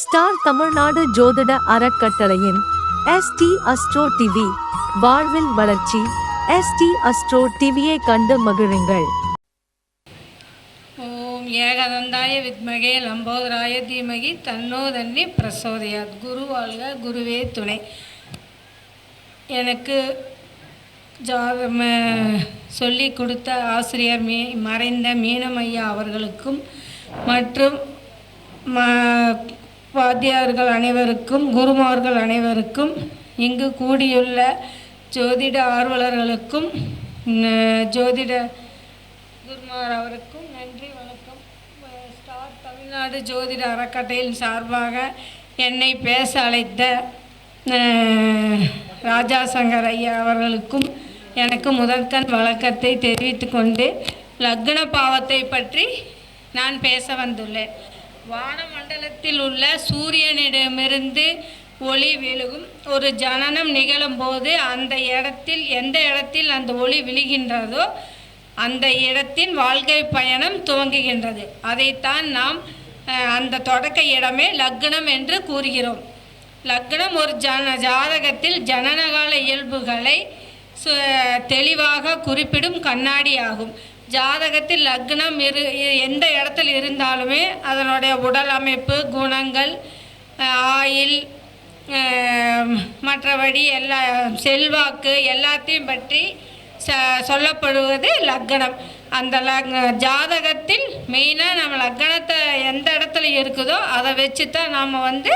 Star Tamil Nadu ஜோதிட அறக்கட்டளையின் ST astro TV வாழ்வில் வளர்ச்சி. எஸ்டி அஸ்ட்ரோ டிவியை கண்டு மகிழுங்கள். ஓம் ஏகதந்தாய வித்மகே லம்போதராய தீமகி தன்னோ தன்னி பிரசோதயாத். குரு வாழ்க குருவே துணை. எனக்கு ஜாதம் சொல்லி கொடுத்த ஆசிரியர் மீ மறைந்த மீனமையா அவர்களுக்கும் மற்றும் ம வாத்தியார்கள் அனைவருக்கும் குருமார்கள் அனைவருக்கும் இங்கு கூடியுள்ள ஜோதிட ஆர்வலர்களுக்கும் ஜோதிட குருமார் அவருக்கும் நன்றி வணக்கம். ஸ்டார் தமிழ்நாடு ஜோதிட அறக்கட்டையின் சார்பாக என்னை பேச அழைத்த ராஜா சங்கர் ஐயா அவர்களுக்கும் எனக்கு முதற்கண் வழக்கத்தை தெரிவித்து கொண்டு லக்ன பாவத்தை பற்றி நான் பேச வந்துள்ளேன். வானமண்டலத்தில் உள்ள சூரியனிடமிருந்து ஒளி விழுகும். ஒரு ஜனனம் நிகழும்போது அந்த இடத்தில் எந்த இடத்தில் அந்த ஒளி விழுகின்றதோ அந்த இடத்தின் வாழ்க்கை பயணம் துவங்குகின்றது. அதைத்தான் நாம் அந்த தொடக்க இடமே லக்னம் என்று கூறுகிறோம். லக்னம் ஒரு ஜன ஜாதகத்தில் ஜனனகால இயல்புகளை சு- தெளிவாக குறிப்பிடும் கண்ணாடி ஆகும் ஜாதகத்தில் லக்னம் இரு எந்த இடத்துல இருந்தாலுமே அதனுடைய உடல் அமைப்பு குணங்கள் ஆயில் மற்றபடி எல்லா செல்வாக்கு எல்லாத்தையும் பற்றி ச சொல்லப்படுவது லக்னம். அந்த லக் ஜாதகத்தில் மெயினாக நம்ம லக்னத்தை எந்த இடத்துல இருக்குதோ அதை வச்சு தான் நாம் வந்து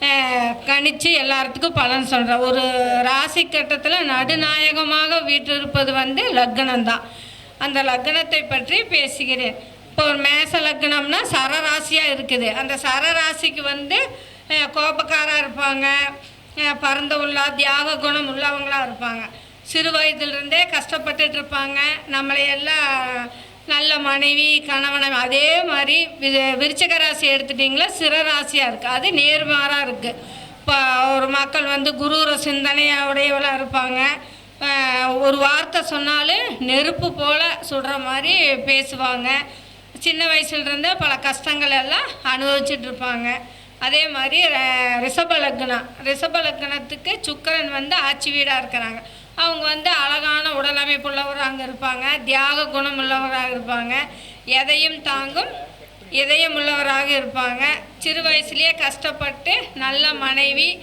கணித்து கணிச்சு எல்லாத்துக்கும் பலன் சொல்கிறோம் ஒரு ராசி கட்டத்தில் நடுநாயகமாக வீற்றிருப்பது வந்து லக்னம் தான் அந்த லக்னத்தை பற்றி பேசுகிறேன். இப்போ ஒரு மேச லக்னம்னா சரராசியாக இருக்குது. அந்த சரராசிக்கு வந்து கோபக்காராக இருப்பாங்க. பறந்த பரந்த தியாக குணம் உள்ளவங்களாக இருப்பாங்க. சிறு வயதிலிருந்தே கஷ்டப்பட்டுட்டு இருப்பாங்க. நம்மளையெல்லாம் நல்ல மனைவி கணவனை அதே மாதிரி வி- விருச்சிக ராசி எடுத்துட்டிங்களா? சிற ராசியாக இருக்குது அது நேர்மாறாக இருக்குது இப்போ ஒரு மக்கள் வந்து குரூர சிந்தனையாக உடையவளாக இருப்பாங்க. ஒரு வார்த்தை சொன்னாலும் நெருப்பு போல் சுடுற மாதிரி பேசுவாங்க. சின்ன வயசுலேருந்தே பல கஷ்டங்கள் எல்லாம் அனுபவிச்சுட்டு இருப்பாங்க. அதே மாதிரி ர- ரிஷப லக்னம் ரிஷப லக்னத்துக்கு சுக்கரன் வந்து ஆட்சி வீடாக இருக்கிறாங்க. அவங்க வந்து அழகான உடலமைப்பு உள்ளவராக இருப்பாங்க தியாக குணம் உள்ளவராக இருப்பாங்க. எதையும் தாங்கும் இதயம் உள்ளவராக இருப்பாங்க. சிறு வயசுலேயே கஷ்டப்பட்டு நல்ல மனைவி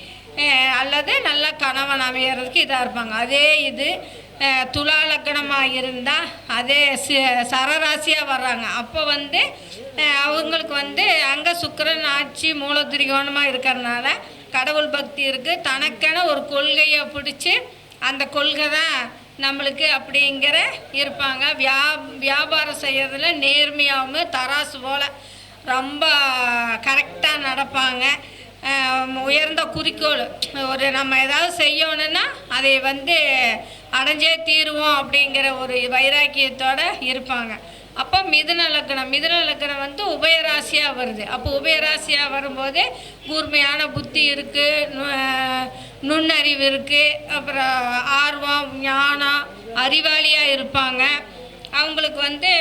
அல்லது நல்ல கணவன் அமையறதுக்கு இதாக இருப்பாங்க. அதே இது துலா லக்கணமாக இருந்தால் அதே சரராசியாக வர்றாங்க. அப்போ வந்து அவங்களுக்கு வந்து அங்கே சுக்கரன் ஆட்சி மூலத்திரிகோணமாக இருக்கிறனால கடவுள் பக்தி இருக்குது தனக்கென ஒரு கொள்கையை பிடிச்சி அந்த கொள்கை தான் நம்மளுக்கு அப்படிங்கிற இருப்பாங்க. வியா வியாபாரம் செய்கிறதுல நேர்மையாகவும் தராசு போல் ரொம்ப கரெக்டாக நடப்பாங்க. உயர்ந்த குறிக்கோள். ஒரு நம்ம ஏதாவது செய்யணும்னா அதை வந்து அடைஞ்சே தீருவோம் அப்படிங்கிற ஒரு வைராக்கியத்தோடு இருப்பாங்க. அப்போ மிதுன லக்னம் மிதுன லக்னம் வந்து உபயராசியாக வருது. அப்போ உபயராசியாக வரும்போது கூர்மையான புத்தி இருக்குது நுண்ணறிவு இருக்குது அப்புறம் ஆர்வம் ஞானம் அறிவாளியாக இருப்பாங்க. அவங்களுக்கு வந்து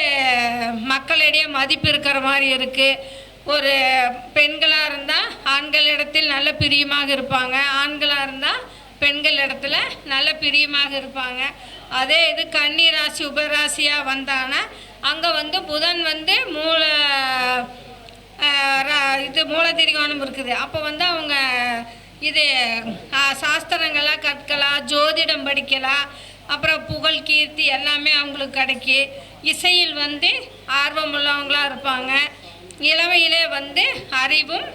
மக்களிடையே மதிப்பு இருக்கிற மாதிரி இருக்குது ஒரு பெண்களாக இருந்தால் ஆண்களிடத்தில் நல்ல பிரியமாக இருப்பாங்க. ஆண்களாக இருந்தால் பெண்கள் இடத்துல நல்ல பிரியமாக இருப்பாங்க. அதே இது கன்னி ராசி உபராசியாக வந்தாங்கன்னா அங்கே வந்து புதன் வந்து மூல ரா- இது மூலத்திரிகோணம் இருக்குது. அப்போ வந்து அவங்க இது சாஸ்திரங்களா சாஸ்திரங்கள்லாம் கற்கலாம் ஜோதிடம் படிக்கலாம் அப்புறம் புகழ் கீர்த்தி எல்லாமே அவங்களுக்கு கிடைக்கி. இசையில் வந்து ஆர்வம் உள்ளவங்களாக இருப்பாங்க. இளமையிலே வந்து அறிவும்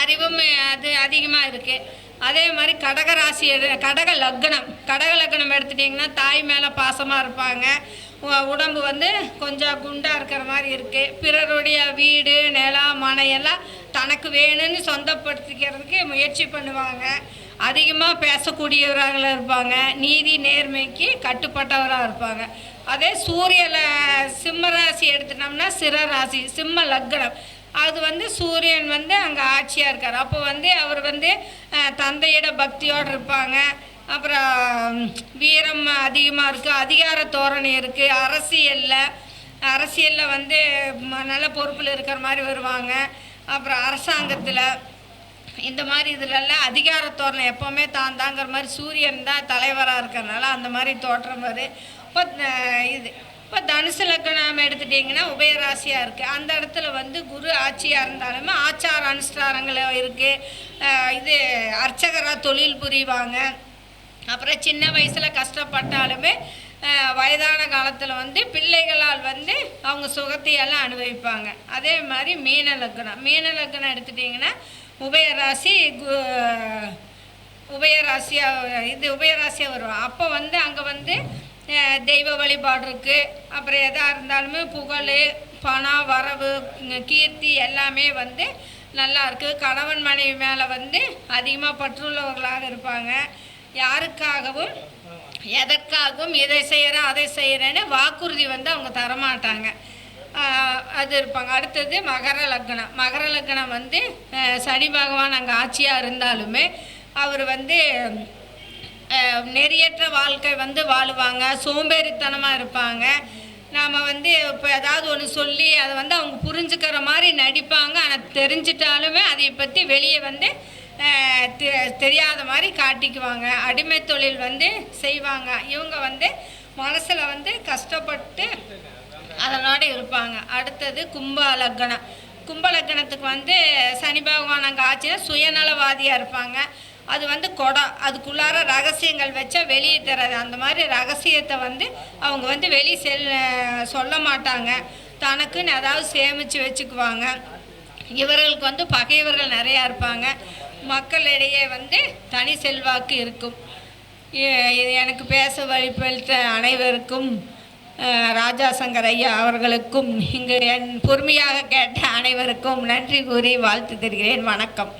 அறிவும் அது அதிகமாக இருக்குது அதே மாதிரி கடக ராசி கடக லக்னம். கடக லக்னம் எடுத்துட்டிங்கன்னா தாய் மேலே பாசமாக இருப்பாங்க. உடம்பு வந்து கொஞ்சம் குண்டாக இருக்கிற மாதிரி இருக்குது பிறருடைய வீடு நிலம் மனையெல்லாம் தனக்கு வேணும்னு சொந்தப்படுத்திக்கிறதுக்கு முயற்சி பண்ணுவாங்க. அதிகமாக பேசக்கூடியவராக இருப்பாங்க. நீதி நேர்மைக்கு கட்டுப்பட்டவராக இருப்பாங்க. அதே சூரியல சிம்ம ராசி எடுத்துட்டோம்னா சிற ராசி சிம்ம லக்னம். அது வந்து சூரியன் வந்து அங்கே ஆட்சியாக இருக்கார். அப்போ வந்து அவர் வந்து தந்தையிட பக்தியோடு இருப்பாங்க. அப்புறம் வீரம் அதிகமாக இருக்குது அதிகார தோரணை இருக்குது அரசியலில் அரசியலில் வந்து ம- நல்ல பொறுப்பில் இருக்கிற மாதிரி வருவாங்க. அப்புறம் அரசாங்கத்தில் இந்த மாதிரி இதுலெல்லாம் அதிகார தோரணம் எப்போவுமே தான் தாங்கிற மாதிரி சூரியன் தான் தலைவராக இருக்கிறனால அந்த மாதிரி தோற்றம் வரும் இப்போ இது இப்போ தனுசு லக்னம் எடுத்துட்டிங்கன்னா உபயராசியாக இருக்குது அந்த இடத்துல வந்து குரு ஆட்சியாக இருந்தாலுமே ஆச்சார அனுஷ்டானங்கள் இருக்குது இது அர்ச்சகராக தொழில் புரிவாங்க. அப்புறம் சின்ன வயசில் கஷ்டப்பட்டாலுமே வயதான காலத்தில் வந்து பிள்ளைகளால் வந்து அவங்க சுகத்தையெல்லாம் அனுபவிப்பாங்க. அதே மாதிரி மீன லக்னம். மீன லக்னம் எடுத்துட்டிங்கன்னா உபயராசி கு- உபயராசியாக இது உபயராசியாக வரும். அப்போ வந்து அங்கே வந்து தெய்வ வழிபாடு இருக்குது அப்புறம் எதாக இருந்தாலுமே புகழ் பணம் வரவு கீர்த்தி எல்லாமே வந்து நல்லா இருக்குது கணவன் மனைவி மேலே வந்து அதிகமாக பற்றுள்ளவர்களாக இருப்பாங்க. யாருக்காகவும் எதற்காகவும் இதை செய்கிறேன் அதை செய்கிறேன்னு வாக்குறுதி வந்து அவங்க தரமாட்டாங்க. அது இருப்பாங்க. அடுத்தது மகர லக்னம். மகர லக்னம் வந்து சனி பகவான் அங்கே ஆட்சியாக இருந்தாலுமே அவர் வந்து நெறியற்ற வாழ்க்கை வந்து வாழுவாங்க. சோம்பேறித்தனமாக இருப்பாங்க. நாம் வந்து இப்போ ஏதாவது ஒன்று சொல்லி அதை வந்து அவங்க புரிஞ்சுக்கிற மாதிரி நடிப்பாங்க. ஆனால் தெரிஞ்சிட்டாலுமே அதை பற்றி வெளியே வந்து தெ- தெரியாத மாதிரி காட்டிக்குவாங்க. அடிமை தொழில் வந்து செய்வாங்க. இவங்க வந்து மனசில் வந்து கஷ்டப்பட்டு அதனோட இருப்பாங்க. அடுத்தது கும்ப லக்னம் கும்ப லக்னத்துக்கு வந்து சனி பகவான் அங்கே ஆச்சுன்னா சுயநலவாதியாக இருப்பாங்க. அது வந்து குடம் அதுக்குள்ளார ரகசியங்கள் வச்சா வெளியே தராது. அந்த மாதிரி ரகசியத்தை வந்து அவங்க வந்து வெளியே செல் சொல்ல மாட்டாங்க. தனக்குன்னு ஏதாவது சேமித்து வச்சுக்குவாங்க. இவர்களுக்கு வந்து பகைவர்கள் நிறையா இருப்பாங்க. மக்களிடையே வந்து தனி செல்வாக்கு இருக்கும். இது எனக்கு பேச வழிபடுத்த அனைவருக்கும் ராஜா சங்கர் ஐயா அவர்களுக்கும் இங்கு என் பொறுமையாக கேட்ட அனைவருக்கும் நன்றி கூறி வாழ்த்து தருகிறேன். வணக்கம்.